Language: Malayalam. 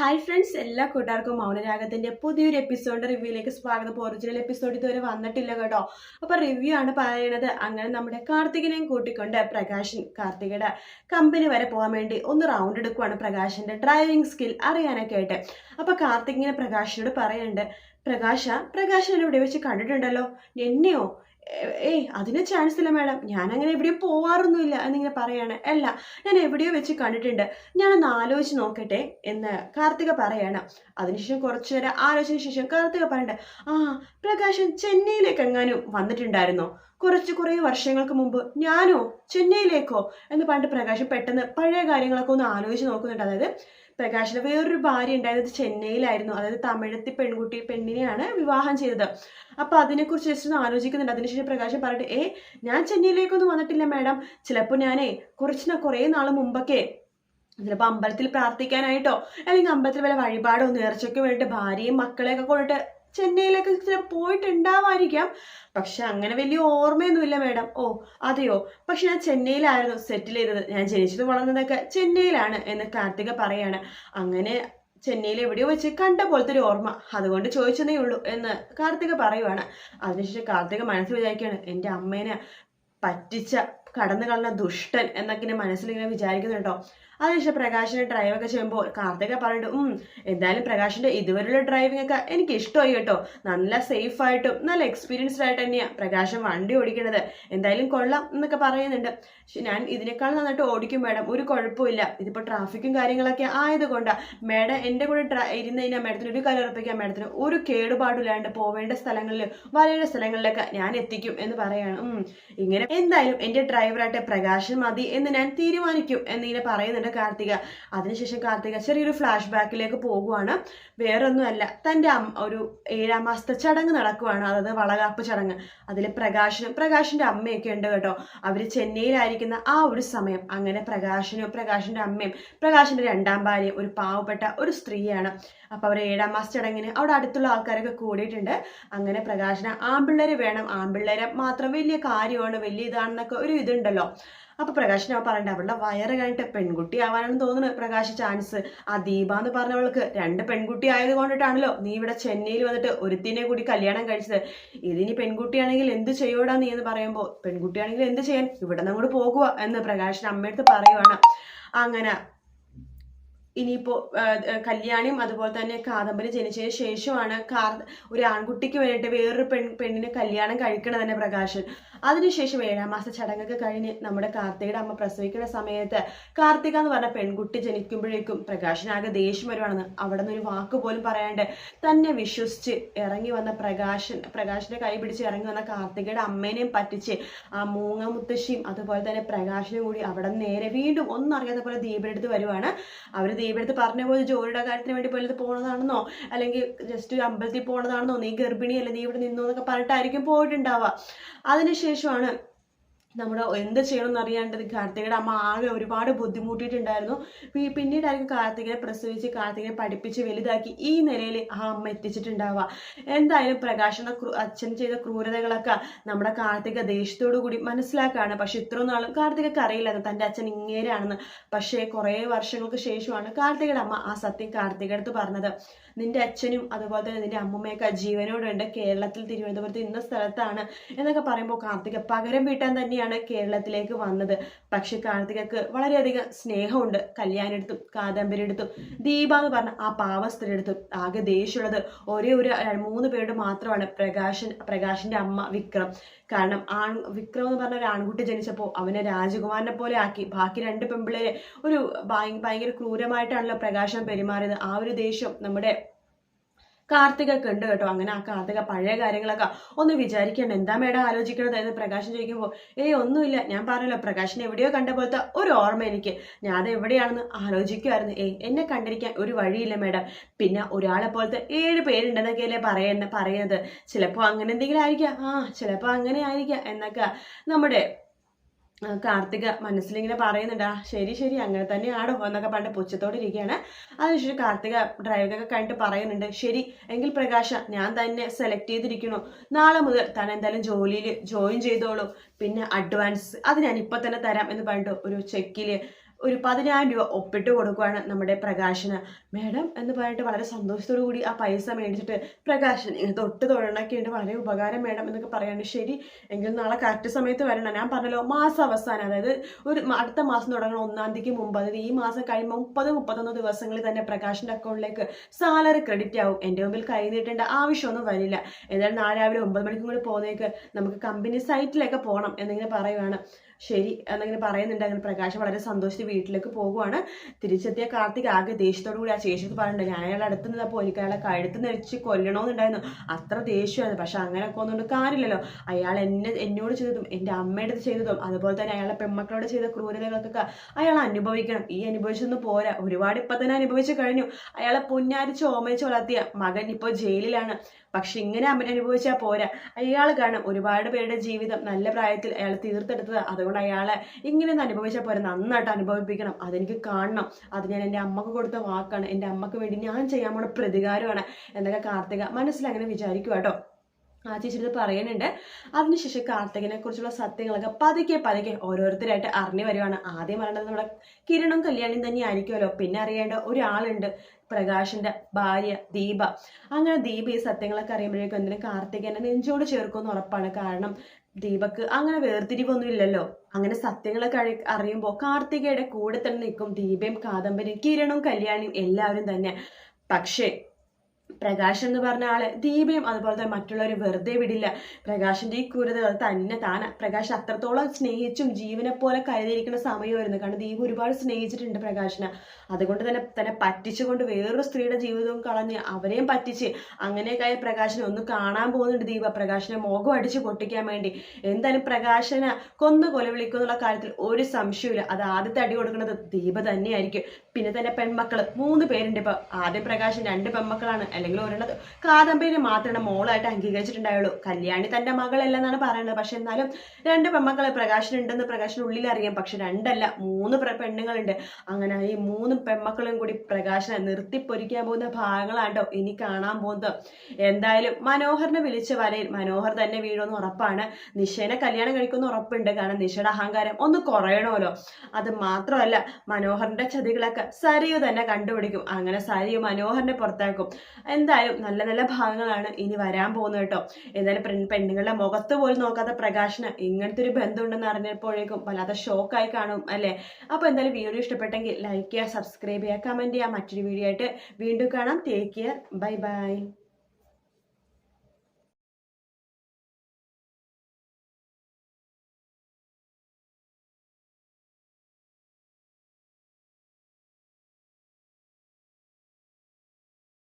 ഹായ് ഫ്രണ്ട്സ് എല്ലാ കൂട്ടുകാർക്കും മൗനരാഗത്തിന്റെ പുതിയൊരു എപ്പിസോഡ് റിവ്യൂയിലേക്ക് സ്വാഗതം. ഒറിജിനൽ എപ്പിസോഡ് ഇതുവരെ വന്നിട്ടില്ല കേട്ടോ. അപ്പോൾ റിവ്യൂ ആണ് പറയണത് അങ്ങനെ നമ്മുടെ കാർത്തികിനെയും കൂട്ടിക്കൊണ്ട് പ്രകാശൻ കാർത്തികയുടെ കമ്പനി വരെ പോകാൻ വേണ്ടി ഒന്ന് റൗണ്ട് എടുക്കുവാണ് പ്രകാശിന്റെ ഡ്രൈവിംഗ് സ്കിൽ അറിയാനൊക്കെ ആയിട്ട്. അപ്പോൾ കാർത്തികിനെ പ്രകാശിനോട് പറയുന്നുണ്ട് പ്രകാശ പ്രകാശൻ ഇവിടെ വെച്ച് കണ്ടിട്ടുണ്ടല്ലോ. എന്നെയോ ഏയ് അതിന് ചാൻസ് ഇല്ല മാഡം ഞാൻ അങ്ങനെ എവിടെയും പോവാറൊന്നുമില്ല എന്നിങ്ങനെ പറയാണ്. അല്ല ഞാൻ എവിടെയോ വെച്ച് കണ്ടിട്ടുണ്ട്. ഞാനൊന്ന് ആലോചിച്ച് നോക്കട്ടെ എന്ന് കാർത്തിക പറയാണ്. അതിനുശേഷം കുറച്ചു നേരം ആലോചിച്ചതിന് ശേഷം കാർത്തിക പറയണ്ട ആ പ്രകാശൻ ചെന്നൈയിലേക്ക് എങ്ങാനും വന്നിട്ടുണ്ടായിരുന്നോ? കുറച്ച് കുറേ വർഷങ്ങൾക്ക് മുമ്പ് ഞാനോ ചെന്നൈയിലേക്കോ? എന്ന് പണ്ട് പ്രകാശം പെട്ടെന്ന് പഴയ കാര്യങ്ങളൊക്കെ ഒന്ന് ആലോചിച്ച് നോക്കുന്നുണ്ട്. അതായത് പ്രകാശിന് വേറൊരു ഭാര്യ ഉണ്ടായത് ചെന്നൈയിലായിരുന്നു. അതായത് തമിഴത്തി പെൺകുട്ടി പെണ്ണിനെയാണ് വിവാഹം ചെയ്തത്. അപ്പൊ അതിനെക്കുറിച്ച് ജസ്റ്റ് ഒന്ന് ആലോചിക്കുന്നുണ്ട്. അതിനുശേഷം പ്രകാശൻ പറഞ്ഞിട്ട് ഏ ഞാൻ ചെന്നൈയിലേക്കൊന്നും വന്നിട്ടില്ല മാഡം. ചിലപ്പോൾ ഞാനേ കുറച്ച് കുറേ നാൾ മുമ്പൊക്കെ ചിലപ്പോൾ അമ്പലത്തിൽ പ്രാർത്ഥിക്കാനായിട്ടോ അല്ലെങ്കിൽ അമ്പലത്തിൽ വല്ല വഴിപാടോ നേർച്ചയ്ക്ക് വേണ്ടിയിട്ട് ഭാര്യയും മക്കളെയൊക്കെ കൊണ്ടിട്ട് ചെന്നൈയിലൊക്കെ ചില പോയിട്ടുണ്ടാവായിരിക്കാം. പക്ഷെ അങ്ങനെ വലിയ ഓർമ്മയൊന്നുമില്ല മാഡം. ഓ അതെയോ? പക്ഷെ ഞാൻ ചെന്നൈയിലായിരുന്നു സെറ്റിൽ ചെയ്തത്. ഞാൻ ജനിച്ചത് വളർന്നതൊക്കെ ചെന്നൈയിലാണ് എന്ന് കാർത്തിക പറയാണ്. അങ്ങനെ ചെന്നൈയിൽ എവിടെയോ വെച്ച് കണ്ട പോലത്തെ ഒരു ഓർമ്മ. അതുകൊണ്ട് ചോദിച്ചതേ ഉള്ളൂ എന്ന് കാർത്തിക പറയുവാണ്. അതിനുശേഷം കാർത്തിക മനസ്സിൽ വിചാരിക്കുകയാണ് എന്റെ അമ്മേനെ പറ്റിച്ച കടന്നു കളഞ്ഞ ദുഷ്ടൻ എന്നൊക്കെ ഇങ്ങനെ മനസ്സിലിങ്ങനെ വിചാരിക്കുന്നുണ്ടോ? അതിനുശേഷം പ്രകാശിന്റെ ഡ്രൈവ് ഒക്കെ ചെയ്യുമ്പോൾ കാർത്തിക പറഞ്ഞിട്ട് ഉം എന്തായാലും പ്രകാശിന്റെ ഇതുവരെയുള്ള ഡ്രൈവിംഗ് ഒക്കെ എനിക്ക് ഇഷ്ടമായി കേട്ടോ. നല്ല സേഫ് ആയിട്ടും നല്ല എക്സ്പീരിയൻസ്ഡ് ആയിട്ട് തന്നെയാണ് പ്രകാശം വണ്ടി ഓടിക്കണത്. എന്തായാലും കൊള്ളാം എന്നൊക്കെ പറയുന്നുണ്ട്. ഞാൻ ഇതിനേക്കാൾ നന്നായിട്ട് ഓടിക്കും മാഡം. ഒരു കുഴപ്പമില്ല ഇതിപ്പോൾ ട്രാഫിക്കും കാര്യങ്ങളൊക്കെ ആയതുകൊണ്ടാണ് മാഡം എന്റെ കൂടെ ഇരുന്ന് കഴിഞ്ഞാൽ മാഡത്തിന് ഒരു കാര്യം ഉറപ്പിക്കാം മാഡത്തിന് ഒരു കേടുപാടില്ലാണ്ട് പോവേണ്ട സ്ഥലങ്ങളിൽ വരേണ്ട സ്ഥലങ്ങളിലൊക്കെ ഞാൻ എത്തിക്കും എന്ന് പറയാണ്. ഇങ്ങനെ എന്തായാലും എന്റെ ഡ്രൈവറായിട്ട് പ്രകാശൻ മതി എന്ന് ഞാൻ തീരുമാനിക്കും എന്നിങ്ങനെ പറയുന്നുണ്ട്. കാർത്തിക. അതിനുശേഷം കാർത്തിക ചെറിയൊരു ഫ്ലാഷ് ബാക്കിലേക്ക് പോകുവാണ്. വേറൊന്നുമല്ല തന്റെ ഒരു ഏഴാം മാസത്തെ ചടങ്ങ് നടക്കുവാണ്. അതായത് വളകാപ്പ് ചടങ്ങ്. അതിൽ പ്രകാശനും പ്രകാശിന്റെ അമ്മയൊക്കെ ഉണ്ട് കേട്ടോ. അവർ ചെന്നൈയിലായിരിക്കുന്ന ആ ഒരു സമയം. അങ്ങനെ പ്രകാശനും പ്രകാശിന്റെ അമ്മയും പ്രകാശിന്റെ രണ്ടാം ഭാര്യയും ഒരു പാവപ്പെട്ട ഒരു സ്ത്രീയാണ്. അപ്പൊ അവർ ഏഴാം മാസ ചടങ്ങിന് അവിടെ അടുത്തുള്ള ആൾക്കാരൊക്കെ കൂടിയിട്ടുണ്ട്. അങ്ങനെ പ്രകാശന ആൺപിള്ളേര് വേണം. ആൺപിള്ളേരെ മാത്രം വലിയ കാര്യമാണ് വലിയ ഇതാണെന്നൊക്കെ ഒരു ഇതുണ്ടല്ലോ. അപ്പൊ പ്രകാശ് ഞാൻ പറയണ്ട അവളുടെ വയറ് കഴിഞ്ഞിട്ട് പെൺകുട്ടി ആവാനാണ് തോന്നുന്നത് പ്രകാശ് ചാൻസ്. ആ ദീപ എന്ന് പറഞ്ഞവൾക്ക് രണ്ട് പെൺകുട്ടി ആയത് കൊണ്ടിട്ടാണല്ലോ നീ ഇവിടെ ചെന്നൈയിൽ വന്നിട്ട് ഒരുത്തിനെ കൂടി കല്യാണം കഴിച്ചത്. ഇതിനി പെൺകുട്ടിയാണെങ്കിൽ എന്ത് ചെയ്യൂടാ നീ എന്ന് പറയുമ്പോൾ പെൺകുട്ടിയാണെങ്കിൽ എന്ത് ചെയ്യാൻ? ഇവിടെ നിന്ന് അങ്ങോട്ട് പോകുക എന്ന് പ്രകാശിന് അമ്മയടുത്ത് പറയുവാണ്. അങ്ങനെ ഇനിയിപ്പോ കല്യാണിയും അതുപോലെ തന്നെ കാദംബരി ജനിച്ചതിന് ശേഷമാണ് കാർ ഒരു ആൺകുട്ടിക്ക് വേണ്ടിയിട്ട് വേറൊരു പെൺ പെണ്ണിന് കല്യാണം കഴിക്കണം തന്നെ പ്രകാശൻ. അതിനുശേഷം ഏഴാം മാസ ചടങ്ങൊക്കെ കഴിഞ്ഞ് നമ്മുടെ കാർത്തികയുടെ അമ്മ പ്രസവിക്കുന്ന സമയത്ത് കാർത്തിക എന്ന് പറഞ്ഞ പെൺകുട്ടി ജനിക്കുമ്പോഴേക്കും പ്രകാശനാകെ ദേഷ്യം വരുവാണെന്ന് അവിടെ നിന്ന് ഒരു വാക്ക് പോലും പറയാണ്ട് തന്നെ വിശ്വസിച്ച് ഇറങ്ങി വന്ന പ്രകാശൻ പ്രകാശിന്റെ കൈ പിടിച്ച് ഇറങ്ങി വന്ന കാർത്തികയുടെ അമ്മേനെയും പറ്റിച്ച് ആ മൂങ്ങ മുത്തശ്ശിയും അതുപോലെ തന്നെ പ്രകാശനും കൂടി അവിടെ നേരെ വീണ്ടും ഒന്നും അറിയാത്ത പോലെ ദീപനെടുത്ത് വരുവാണ്. അവർ ദീപെടുത്ത് പറഞ്ഞ പോലെ ജോലിയുടെ കാര്യത്തിന് വേണ്ടി പോലത് പോണതാണെന്നോ? അല്ലെങ്കിൽ ജസ്റ്റ് അമ്പലത്തിൽ പോണതാണെന്നോ? നീ ഗർഭിണിയല്ലേ നീ ഇവിടെ നിന്നോ എന്നൊക്കെ പറഞ്ഞിട്ടായിരിക്കും പോയിട്ടുണ്ടാവുക. അതിനുശേഷമാണ് നമ്മുടെ എന്ത് ചെയ്യണമെന്ന് അറിയാണ്ട് കാർത്തികയുടെ അമ്മ ആകെ ഒരുപാട് ബുദ്ധിമുട്ടിയിട്ടുണ്ടായിരുന്നു. പിന്നീടായിരിക്കും കാർത്തികയെ പ്രസവിച്ച് കാർത്തികയെ പഠിപ്പിച്ച് വലുതാക്കി ഈ നിലയിൽ ആ അമ്മ എത്തിച്ചിട്ടുണ്ടാവുക. എന്തായാലും പ്രകാശന്റെ അച്ഛൻ ചെയ്ത ക്രൂരതകളൊക്കെ നമ്മുടെ കാർത്തിക ദേഷ്യത്തോടു കൂടി മനസ്സിലാക്കുകയാണ്. പക്ഷെ ഇത്ര നാളും കാർത്തികക്ക് അറിയില്ലായിരുന്നു തന്റെ അച്ഛൻ ഇങ്ങേരാണെന്ന്. പക്ഷേ കുറേ വർഷങ്ങൾക്ക് ശേഷമാണ് കാർത്തികയുടെ അമ്മ ആ സത്യം കാർത്തിക അടുത്ത് പറഞ്ഞത്. നിന്റെ അച്ഛനും അതുപോലെ തന്നെ നിന്റെ അമ്മമ്മയൊക്കെ ജീവനോടുണ്ട് കേരളത്തിൽ തിരുവനന്തപുരത്ത് ഇന്ന സ്ഥലത്താണ് എന്നൊക്കെ പറയുമ്പോൾ കാർത്തിക പകരം വീട്ടാൻ തന്നെയാണ് കേരളത്തിലേക്ക് വന്നത്. പക്ഷെ കാർത്തികക്ക് വളരെയധികം സ്നേഹമുണ്ട്. കല്യാണെടുത്തും കാദംബരിയെടുത്തും ദീപ എന്ന് പറഞ്ഞ ആ പാവ സ്ത്രീയെടുത്തും ആകെ ദേഷ്യമുള്ളത് ഒരേ ഒരു മൂന്ന് പേരുടെ മാത്രമാണ്. പ്രകാശൻ പ്രകാശിന്റെ അമ്മ വിക്രം. കാരണം ആൺ വിക്രം എന്ന് പറഞ്ഞ ഒരു ആൺകുട്ടി ജനിച്ചപ്പോൾ അവനെ രാജകുമാരനെ പോലെ ആക്കി. ബാക്കി രണ്ട് പെമ്പിള്ളേരെ ഒരു ഭയ- ഭയങ്കര ക്രൂരമായിട്ടാണല്ലോ പ്രകാശം പെരുമാറിയത്. ആ ഒരു ദേഷ്യം നമ്മുടെ കാർത്തികൊക്കെ ഉണ്ട് കേട്ടോ. അങ്ങനെ ആ കാർത്തിക പഴയ കാര്യങ്ങളൊക്കെ ഒന്ന് വിചാരിക്കണ്ട. എന്താ മേഡം ആലോചിക്കണത് എന്ന് പ്രകാശൻ ചോദിക്കുമ്പോൾ ഏയ് ഒന്നുമില്ല. ഞാൻ പറഞ്ഞല്ലോ പ്രകാശിനെ എവിടെയോ കണ്ട പോലത്തെ ഒരു ഓർമ്മ എനിക്ക്. ഞാൻ അത് എവിടെയാണെന്ന് ആലോചിക്കുമായിരുന്നു ഏയ് എന്നെ കണ്ടിരിക്കാൻ ഒരു വഴിയില്ല മേഡം. പിന്നെ ഒരാളെ പോലത്തെ ഏഴ് പേരുണ്ടെന്നൊക്കെയല്ലേ പറയുന്ന പറയുന്നത്. ചിലപ്പോൾ അങ്ങനെ എന്തെങ്കിലും ആയിരിക്കാം. ആ ചിലപ്പോൾ അങ്ങനെ ആയിരിക്കാം എന്നൊക്കെ നമ്മുടെ കാർത്തിക മനസ്സിലിങ്ങനെ പറയുന്നുണ്ട് ശരി ശരി അങ്ങനെ തന്നെ തന്നെയാണോ? എന്നൊക്കെ പണ്ട് പുച്ഛത്തോടെ ഇരിക്കുകയാണ്. അതിനുശേഷം കാർത്തിക ഡ്രൈവറൊക്കെ കഴിഞ്ഞിട്ട് പറയുന്നുണ്ട് ശരി എങ്കിൽ പ്രകാശ ഞാൻ തന്നെ സെലക്ട് ചെയ്തിരിക്കണു നാളെ മുതൽ താൻ എന്തായാലും ജോലിയിൽ ജോയിൻ ചെയ്തോളൂ. പിന്നെ അഡ്വാൻസ് അത് ഞാൻ ഇപ്പൊ തന്നെ തരാം എന്ന് പറഞ്ഞിട്ട് ഒരു ചെക്കിൽ ഒരു പതിനായിരം രൂപ ഒപ്പിട്ട് കൊടുക്കുവാണ് നമ്മുടെ പ്രകാശന്. മേഡം എന്ന് പറഞ്ഞിട്ട് വളരെ സന്തോഷത്തോടു കൂടി ആ പൈസ മേടിച്ചിട്ട് പ്രകാശൻ തൊട്ട് തൊഴണൊക്കെ ഉണ്ട്. വളരെ ഉപകാരം മേഡം എന്നൊക്കെ പറയാണ് ശരി എങ്കിൽ നാളെ കറക്റ്റ് സമയത്ത് വരണം. ഞാൻ പറഞ്ഞല്ലോ മാസം അവസാനം അതായത് ഒരു അടുത്ത മാസം തുടങ്ങണം ഒന്നാം തീയതിക്ക് മുമ്പ്. അതായത് ഈ മാസം കഴിയുമ്പോൾ മുപ്പത് മുപ്പത്തൊന്ന് ദിവസങ്ങളിൽ തന്നെ പ്രകാശിന്റെ അക്കൗണ്ടിലേക്ക് സാലറി ക്രെഡിറ്റ് ആവും. എന്റെ മുമ്പിൽ കൈ നീട്ടേണ്ട ആവശ്യമൊന്നും വരില്ല. എന്തായാലും നാളെ രാവിലെ ഒമ്പത് മണിക്കും കൂടി പോകുന്നേക്ക് നമുക്ക് കമ്പനി സൈറ്റിലൊക്കെ പോകണം എന്നിങ്ങനെ പറയുവാണ്. ശരി എന്നിങ്ങനെ പറയുന്നുണ്ട്. അങ്ങനെ പ്രകാശ് വളരെ സന്തോഷിച്ച് വീട്ടിലേക്ക് പോകുവാണ്. തിരിച്ചെത്തിയ കാർത്തിക് ആകെ ദേഷ്യത്തോടു കൂടി ആ ചേച്ചിക്ക് പറയുന്നുണ്ട് ഞാൻ അയാളെ അടുത്ത് നിന്നപ്പോൾ എനിക്ക് അയാളെ കഴുത്ത് നെരിച്ച് കൊല്ലണമെന്നുണ്ടായിരുന്നു അത്ര ദേഷ്യമായിരുന്നു. പക്ഷെ അങ്ങനെയൊക്കെ ഒന്നുകൊണ്ട് കാര്യമില്ലല്ലോ. അയാൾ എന്നെ എന്നോട് ചെയ്തതും എന്റെ അമ്മയുടെ ചെയ്തതും അതുപോലെ തന്നെ അയാളെ പെൺമക്കളോട് ചെയ്ത ക്രൂരതകൾക്കൊക്കെ അയാൾ അനുഭവിക്കണം. ഈ അനുഭവിച്ചൊന്നും പോരാ. ഒരുപാട് ഇപ്പം തന്നെ അനുഭവിച്ചു കഴിഞ്ഞു. അയാളെ പുന്നാരിച്ച് ഓമയിച്ച് വളർത്തിയ മകൻ ഇപ്പോൾ ജയിലിലാണ്. പക്ഷെ ഇങ്ങനെ അമ്മ അനുഭവിച്ചാൽ പോരാ. അയാൾ കാണും ഒരുപാട് പേരുടെ ജീവിതം നല്ല പ്രായത്തിൽ അയാൾ തീർത്തെടുത്തത്. അതുകൊണ്ട് അയാളെ ഇങ്ങനെയൊന്നും അനുഭവിച്ചാൽ പോരാ. നന്നായിട്ട് അനുഭവിപ്പിക്കണം. അതെനിക്ക് കാണണം. അത് ഞാൻ എന്റെ അമ്മയ്ക്ക് കൊടുത്ത വാക്കാണ്. എന്റെ അമ്മയ്ക്ക് വേണ്ടി ഞാൻ ചെയ്യാൻ പോണ പ്രതികാരമാണ്. എന്നൊക്കെ കാർത്തിക മനസ്സിൽ അങ്ങനെ വിചാരിക്കുക കേട്ടോ ആ ചേച്ചി ഇത് പറയുന്നുണ്ട്. അതിനുശേഷം കാർത്തികനെ കുറിച്ചുള്ള സത്യങ്ങളൊക്കെ പതുക്കെ പതുക്കെ ഓരോരുത്തരായിട്ട് അറിഞ്ഞു വരുവാണ്. ആദ്യം പറയേണ്ടത് നമ്മുടെ കിരണും കല്യാണിയും തന്നെ ആയിരിക്കുമല്ലോ പിന്നെ അറിയേണ്ട ഒരാളുണ്ട്. പ്രകാശിന്റെ ഭാര്യ ദീപ. അങ്ങനെ ദീപ ഈ സത്യങ്ങളൊക്കെ അറിയുമ്പോഴേക്കും എന്തിനും കാർത്തികനെ നെഞ്ചോട് ചേർക്കുമെന്ന് ഉറപ്പാണ്. കാരണം ദീപക്ക് അങ്ങനെ വേർതിരിവൊന്നും ഇല്ലല്ലോ അങ്ങനെ സത്യങ്ങളൊക്കെ അഴി അറിയുമ്പോൾ കാർത്തികയുടെ കൂടെ തന്നെ നിൽക്കും ദീപയും കാദംബരിയും കിരണും കല്യാണിയും എല്ലാവരും തന്നെ. പക്ഷേ പ്രകാശ് എന്ന് പറഞ്ഞ ആൾ ദീപയും അതുപോലെ തന്നെ മറ്റുള്ളവരെ വെറുതെ വിടില്ല. പ്രകാശിന്റെ ഈ ക്രൂരത തന്നെ താന. പ്രകാശ് അത്രത്തോളം സ്നേഹിച്ചും ജീവനെ പോലെ കരുതിയിരിക്കുന്ന സമയമായിരുന്നു. കാരണം ദീപ ഒരുപാട് സ്നേഹിച്ചിട്ടുണ്ട് പ്രകാശിനെ. അതുകൊണ്ട് തന്നെ തന്നെ പറ്റിച്ചുകൊണ്ട് വേറൊരു സ്ത്രീയുടെ ജീവിതവും കളഞ്ഞ് അവരെയും പറ്റിച്ച് അങ്ങനെയൊക്കെ പ്രകാശനെ ഒന്ന് കാണാൻ പോകുന്നുണ്ട് ദീപ. പ്രകാശിനെ മുഖം അടിച്ച് പൊട്ടിക്കാൻ വേണ്ടി. എന്തായാലും പ്രകാശനെ കൊന്നു കൊലവിളിക്കുന്നുള്ള കാര്യത്തിൽ ഒരു സംശയമില്ല അത് ആദ്യത്തെ അടി കൊടുക്കുന്നത് ദീപ തന്നെയായിരിക്കും. പിന്നെ തന്നെ പെൺമക്കൾ മൂന്ന് പേരുണ്ട് ഇപ്പൊ. ആദ്യ പ്രകാശൻ രണ്ട് പെൺമക്കളാണ്. അല്ലെങ്കിൽ ഒരെണ്ണത്. കാദംബരി മാത്രമാണ് മോളായിട്ട് അംഗീകരിച്ചിട്ടുണ്ടായുള്ളൂ. കല്യാണി തന്റെ മകളല്ലെന്നാണ് പറയുന്നത്. പക്ഷെ എന്നാലും രണ്ട് പെൺമക്കളെ പ്രകാശനുണ്ടെന്ന് പ്രകാശന് ഉള്ളിൽ അറിയാം പക്ഷെ രണ്ടല്ല മൂന്ന് പെണ്ണുങ്ങളുണ്ട്. അങ്ങനെ ഈ മൂന്ന് പെമ്മക്കളും കൂടി പ്രകാശനെ നിർത്തി പൊരിക്കാൻ പോകുന്ന ഭാഗങ്ങളാട്ടോ ഇനി കാണാൻ പോകുന്നത്. എന്തായാലും മനോഹറിനെ വിളിച്ച വരയിൽ മനോഹർ തന്നെ വീഴുമെന്ന് ഉറപ്പാണ്. നിഷേനെ കല്യാണം കഴിക്കുമെന്ന് ഉറപ്പുണ്ട്. കാരണം നിഷയുടെ അഹങ്കാരം ഒന്ന് കുറയണമല്ലോ. അത് മാത്രമല്ല മനോഹറിന്റെ ചതികളൊക്കെ സരിയു തന്നെ കണ്ടുപിടിക്കും. അങ്ങനെ സരിയു മനോഹറിനെ പുറത്താക്കും. എന്തായാലും നല്ല നല്ല ഭാഗങ്ങളാണ് ഇനി വരാൻ പോകുന്നത് കേട്ടോ. എന്തായാലും പെണ്ണുങ്ങളുടെ മുഖത്ത് പോലും നോക്കാത്ത പ്രകാശന ഇങ്ങനത്തെ ഒരു ബന്ധമുണ്ടെന്ന് അറിഞ്ഞപ്പോഴേക്കും വല്ലാത്ത ഷോക്കായി കാണും അല്ലേ? അപ്പോൾ എന്തായാലും വീഡിയോ ഇഷ്ടപ്പെട്ടെങ്കിൽ ലൈക്ക് ചെയ്യുക സബ്സ്ക്രൈബ് ചെയ്യുക കമന്റ് ചെയ്യുക. മറ്റൊരു വീഡിയോ ആയിട്ട് വീണ്ടും കാണാം. Take care bye bye